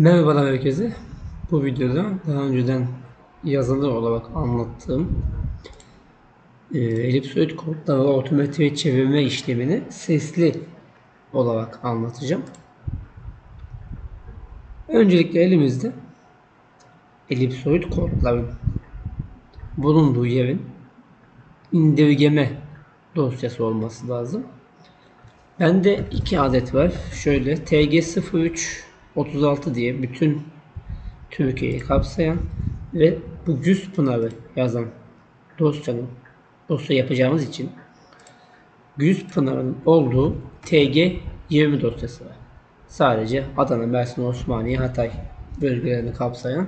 Merhabalar herkese. Bu videoda daha önceden yazılı olarak anlattığım e, elipsoid kodları ve otometre çevirme işlemini sesli olarak anlatacağım. Öncelikle elimizde elipsoid kodların bulunduğu yerin indirgeme dosyası olması lazım. Bende iki adet var. Şöyle TG03 36 diye bütün Türkiye'yi kapsayan ve bu güz pınarı yazan dosyanın dosya yapacağımız için güz pınarının olduğu TG 20 dosyası var. Sadece Adana, Mersin, Osmaniye, Hatay bölgelerini kapsayan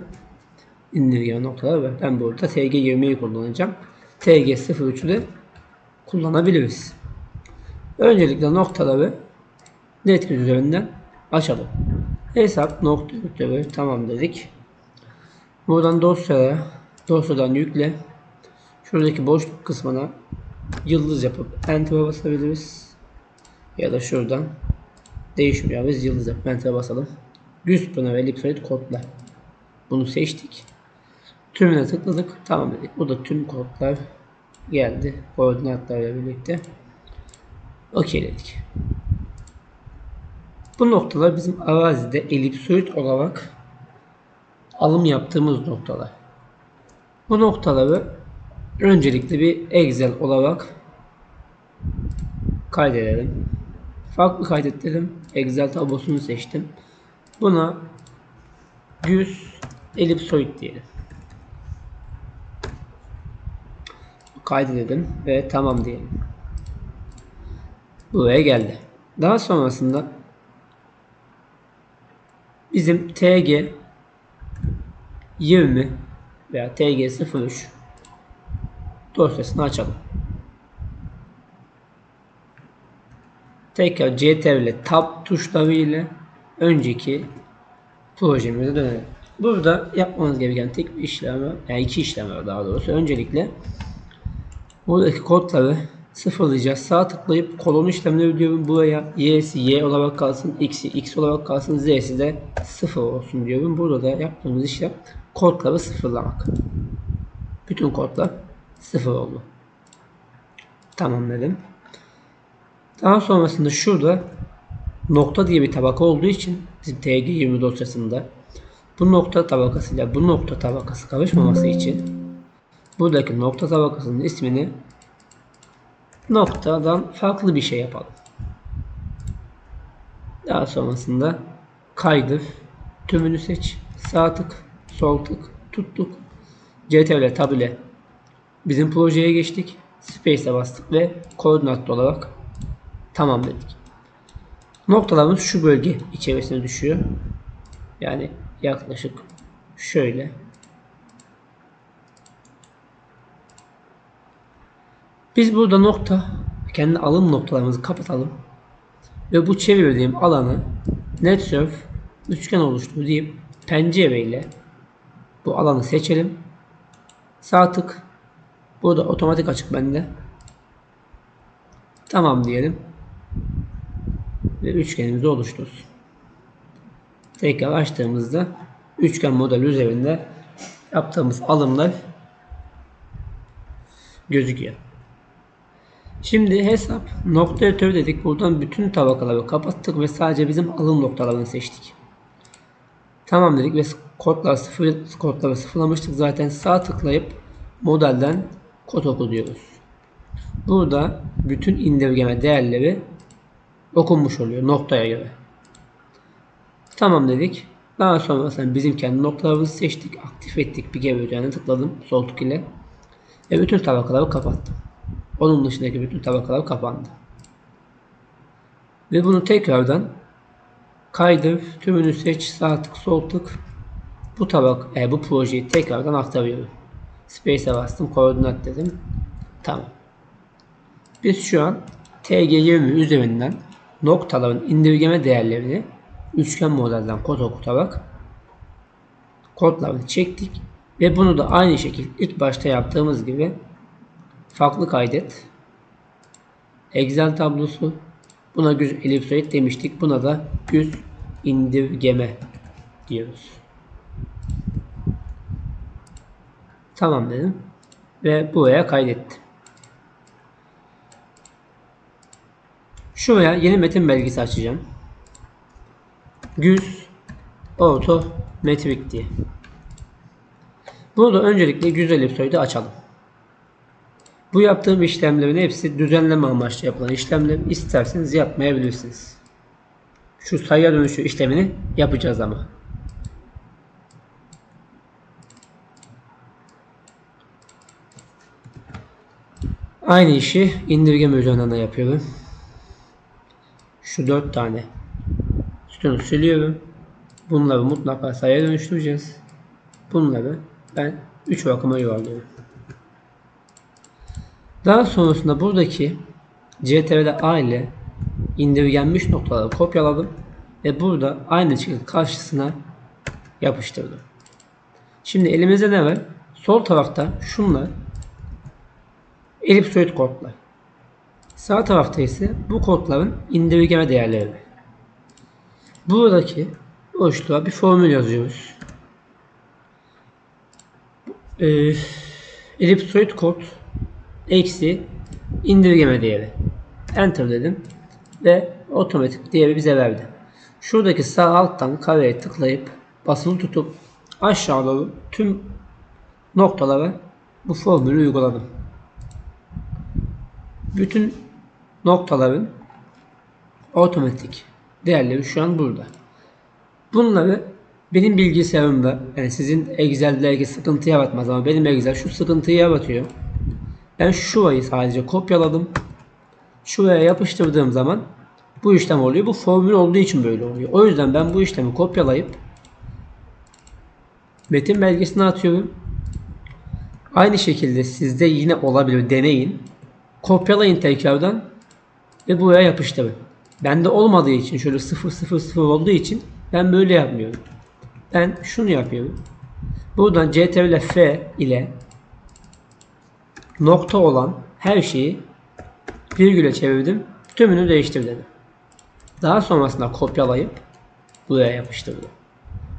indirgeme noktaları var. Ben burada TG 20'yi kullanacağım. TG 03'ü de kullanabiliriz. Öncelikle noktaları Netgrid üzerinden açalım. Hesap nokta yükle tamam dedik. Buradan dosyaya dosyadan yükle. Şuradaki boşluk kısmına yıldız yapıp enter'a basabiliriz. Ya da şuradan değişmiyor. Biz yıldız yapıp enter'a basalım. Düz pınar ve elipsoid kodla. Bunu seçtik. Tümüne tıkladık. Tamam dedik. Burada tüm kodlar geldi. Koordinatlarla birlikte. Okey dedik. Bu noktalar bizim arazide elipsoid olarak alım yaptığımız noktalar. Bu noktaları öncelikle bir Excel olarak kaydedelim. Farklı kaydet dedim. Excel tablosunu seçtim. Buna 100 elipsoid diyelim. Kaydedelim ve tamam diyelim. Buraya geldi. Daha sonrasında bizim TG 20 veya TG 03 dosyasını açalım. Tekrar CTRL ile Tab tuşları ile önceki projemize dönelim. Burada yapmanız gereken tek bir işlem var. Yani iki işlem var daha doğrusu. Öncelikle buradaki kodları sıfırlayacağız. Sağ tıklayıp kolon işlemleri diyorum. Buraya y'si y olarak kalsın, x'i x olarak kalsın, z'si de sıfır olsun diyorum. Burada da yaptığımız işlem kodları sıfırlamak. Bütün kodlar sıfır oldu. Tamam dedim. Daha sonrasında şurada nokta diye bir tabaka olduğu için bizim TG20 dosyasında bu nokta tabakasıyla bu nokta tabakası karışmaması için buradaki nokta tabakasının ismini noktadan farklı bir şey yapalım. Daha sonrasında kaydır, tümünü seç, sağ tık, sol tık, tuttuk. CTRL tab ile bizim projeye geçtik. Space'e bastık ve koordinat olarak tamam dedik. Noktalarımız şu bölge içerisine düşüyor. Yani yaklaşık şöyle Biz burada nokta, kendi alım noktalarımızı kapatalım. Ve bu çevirdiğim alanı netsurf üçgen oluştur deyip pencereyle bu alanı seçelim. Sağ tık. Burada otomatik açık bende. Tamam diyelim. Ve üçgenimizi oluştursun. Tekrar açtığımızda üçgen model üzerinde yaptığımız alımlar gözüküyor. Şimdi hesap nokta ötürü dedik. Buradan bütün tabakaları kapattık ve sadece bizim alım noktalarını seçtik. Tamam dedik ve kodlar sıfır, kodları sıfırlamıştık. Zaten sağ tıklayıp modelden kod oku diyoruz. Burada bütün indirgeme değerleri okunmuş oluyor noktaya göre. Tamam dedik. Daha sonrasında bizim kendi noktalarımızı seçtik. Aktif ettik. Bir kere tıkladım. Sol tık ile. Ve bütün tabakaları kapattım. Onun dışındaki bütün tabakalar kapandı. Ve bunu tekrardan kaydır, tümünü seç, sağ tık, sol tık. Bu tabak, e, bu projeyi tekrardan aktarıyorum. Space'e bastım, koordinat dedim. Tamam. Biz şu an TG20 üzerinden noktaların indirgeme değerlerini üçgen modelden kod okutarak kodlarını çektik ve bunu da aynı şekilde ilk başta yaptığımız gibi farklı kaydet. Excel tablosu. Buna güz elipsoid demiştik. Buna da güz indirgeme diyoruz. Tamam dedim. Ve buraya kaydettim. Şuraya yeni metin belgesi açacağım. Güz Auto Metrik diye. Burada öncelikle güzel ellipsoidu açalım. Bu yaptığım işlemlerin hepsi düzenleme amaçlı yapılan işlemler. İsterseniz yapmayabilirsiniz. Şu sayıya dönüşü işlemini yapacağız ama. Aynı işi indirgeme üzerinden de yapıyorum. Şu dört tane sütunu siliyorum. Bunları mutlaka sayıya dönüştüreceğiz. Bunları ben 3 rakama yuvarlıyorum. Daha sonrasında buradaki CTRL A ile indirgenmiş noktaları kopyaladım ve burada aynı şekilde karşısına yapıştırdım. Şimdi elimizde ne var? Sol tarafta şunlar elipsoid kodlar. Sağ tarafta ise bu kodların indirgeme değerleri. Buradaki boşluğa bir formül yazıyoruz. Ee, elipsoid kod eksi indirgeme değeri. Enter dedim ve otomatik değeri bize verdi. Şuradaki sağ alttan kareye tıklayıp basılı tutup aşağı doğru tüm noktalara bu formülü uyguladım. Bütün noktaların otomatik değerleri şu an burada. Bunları benim bilgisayarımda yani sizin Excel'deki sıkıntı yaratmaz ama benim Excel şu sıkıntıyı yaratıyor. Ben şurayı sadece kopyaladım. Şuraya yapıştırdığım zaman bu işlem oluyor. Bu formül olduğu için böyle oluyor. O yüzden ben bu işlemi kopyalayıp metin belgesine atıyorum. Aynı şekilde sizde yine olabilir. Deneyin. Kopyalayın tekrardan ve buraya yapıştırın. Bende olmadığı için şöyle 0 0 0 olduğu için ben böyle yapmıyorum. Ben şunu yapıyorum. Buradan CTRL F ile nokta olan her şeyi virgüle çevirdim. Tümünü değiştir dedim. Daha sonrasında kopyalayıp buraya yapıştırdım.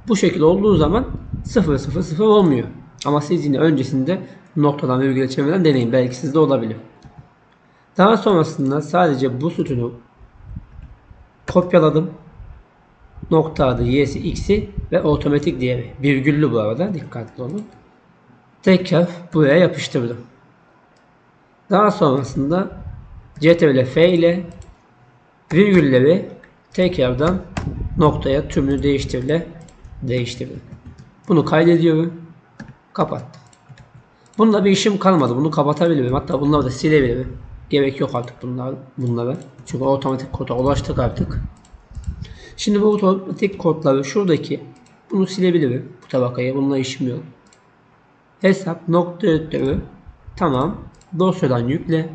Bu şekilde olduğu zaman 0 0 0 olmuyor. Ama siz yine öncesinde noktadan virgüle çevirmeden deneyin. Belki sizde olabilir. Daha sonrasında sadece bu sütunu kopyaladım. Nokta adı y'si x'i ve otomatik değeri. Virgüllü bu arada dikkatli olun. Tekrar buraya yapıştırdım. Daha sonrasında CTRL F ile virgülleri tekrardan noktaya tümünü değiştirle değiştirdim. Bunu kaydediyorum. Kapattım. Bununla bir işim kalmadı. Bunu kapatabilirim. Hatta bunları da silebilirim. Gerek yok artık bunlar, bunlara. Çünkü otomatik koda ulaştık artık. Şimdi bu otomatik kodları şuradaki bunu silebilirim. Bu tabakayı. Bununla işim yok. Hesap nokta ötürü tamam. Dosyadan yükle.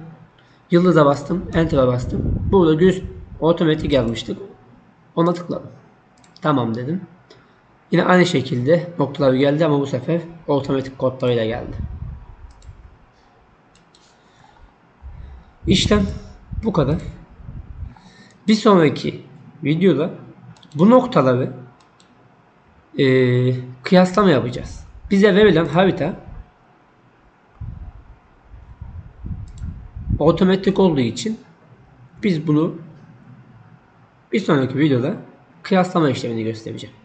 Yıldıza bastım. Enter'a bastım. Burada göz otomatik yazmıştık. Ona tıkladım. Tamam dedim. Yine aynı şekilde noktalar geldi ama bu sefer otomatik kodlarıyla geldi. İşlem bu kadar. Bir sonraki videoda bu noktaları e, kıyaslama yapacağız. Bize verilen harita otomatik olduğu için biz bunu bir sonraki videoda kıyaslama işlemini göstereceğim.